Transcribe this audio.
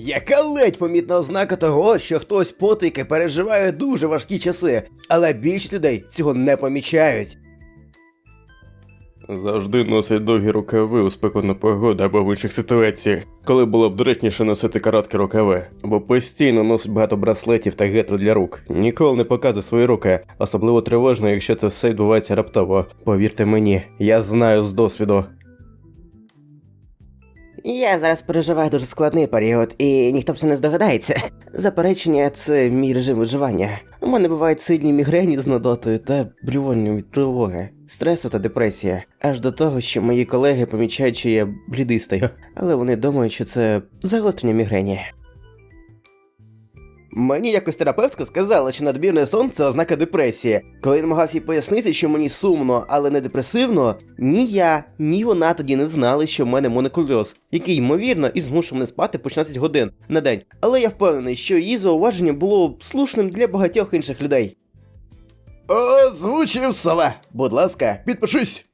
Яка ледь помітна ознака того, що хтось потайки переживає дуже важкі часи, але більшість людей цього не помічають. Завжди носить довгі рукави у спекотну погоду або в інших ситуаціях, коли було б доречніше носити короткі рукави, бо постійно носить багато браслетів та гетру для рук. Ніколи не показує свої руки, особливо тривожно, якщо це все відбувається раптово. Повірте мені, я знаю з досвіду. Я зараз переживаю дуже складний період, і ніхто б це не здогадається. Заперечення це мій режим виживання. У мене бувають сильні мігрені з нудотою та блювання від тривоги, стресу та депресія. Аж до того, що мої колеги помічають, що я блідистаю, але вони думають, що це загострення мігрені. Мені якось терапевтка сказала, що надмірний сон це ознака депресії. Коли я намагався їй пояснити, що мені сумно, але не депресивно, ні я, ні вона тоді не знали, що в мене монокульоз, який ймовірно і змушує мене спати по 16 годин на день. Але я впевнений, що її зауваження було слушним для багатьох інших людей. Озвучив сова. Будь ласка, підпишись.